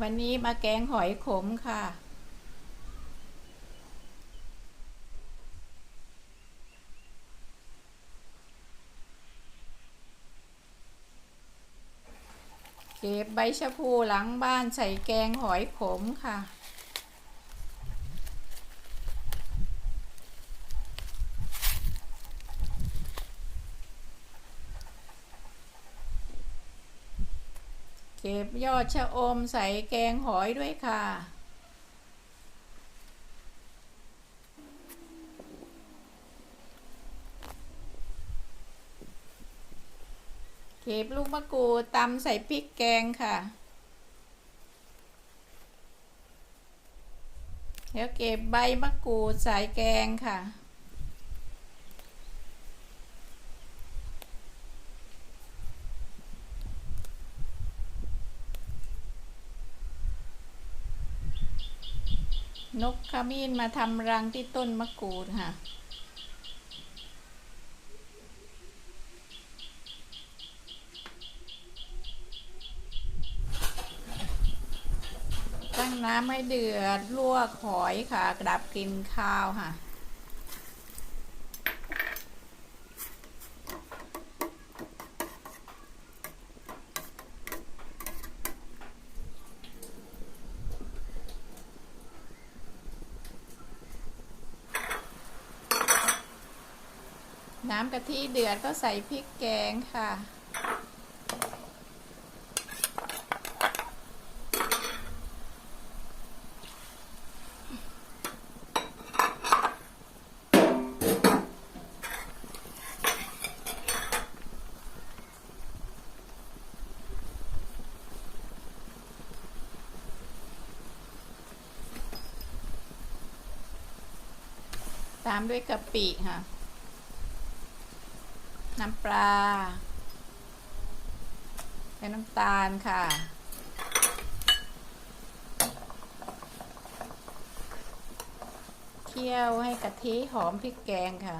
วันนี้มาแกงหอยขมค่ะ เก็บใบชะพูหลังบ้านใส่แกงหอยขมค่ะ เก็บยอดชะอมใส่แกงหอยด้วยค่ะเก็บลูกมะกรูดตำใส่พริกแกงค่ะ แล้วเก็บใบมะกรูดใส่แกงค่ะ นกขมิ้นมาทำรังที่ต้นมะกรูดค่ะ ตั้งน้ำให้เดือด ลวกหอยค่ะ กดับกลินข้าวค่ะ น้ำกะทิเดือดก็ใส่พริกแกงค่ะ ตามด้วยกะปิค่ะ น้ำปลาและน้ำตาลค่ะ เคี่ยวให้กะทิหอมพริกแกงค่ะ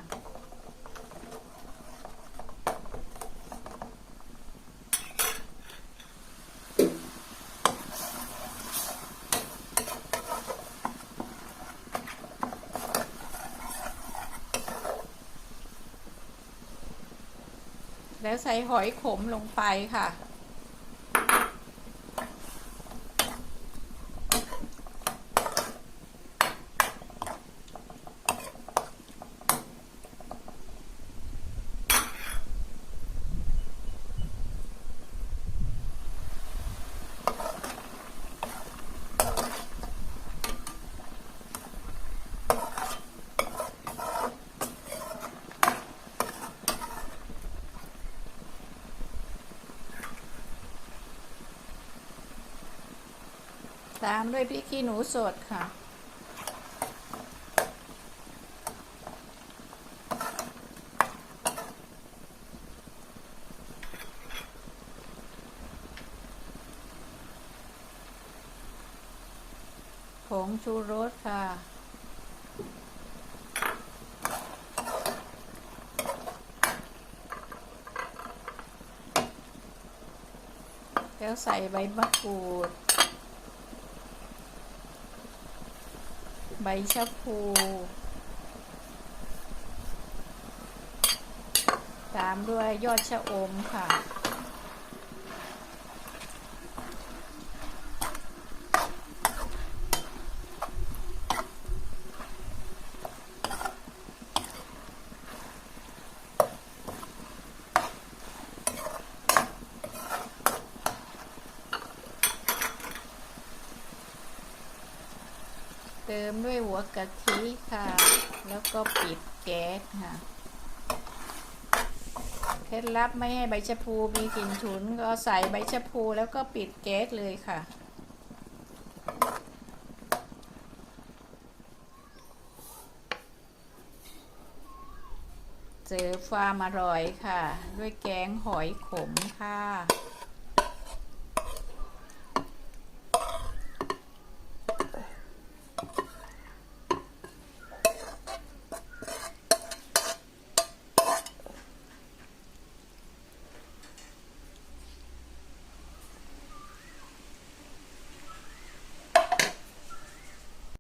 แล้วใส่หอยขมลงไปค่ะ ตามด้วยพริกขี้หนูสดค่ะ ผงชูรสค่ะแล้วใส่ใบมะกรูด ใบชะพูตามด้วยยอดชะอมค่ะ เติมด้วยหัวกะทิค่ะ แล้วก็ปิดแก๊สค่ะ เคล็ดลับไม่ให้ใบชะพูมีกลิ่นฉุนก็ใส่ใบชะพูแล้วก็ปิดแก๊สเลยค่ะเจอความอร่อยค่ะ ด้วยแกงหอยขมค่ะ